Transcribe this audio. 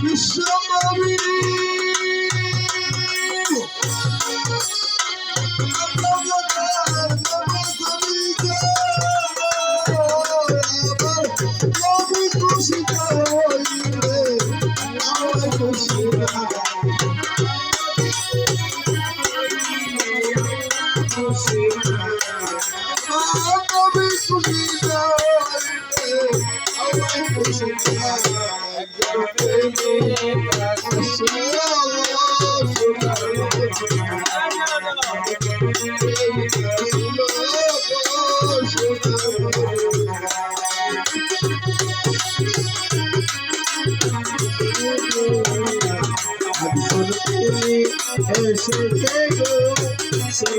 কৃষ্ণ আমি এসেছে গো সেই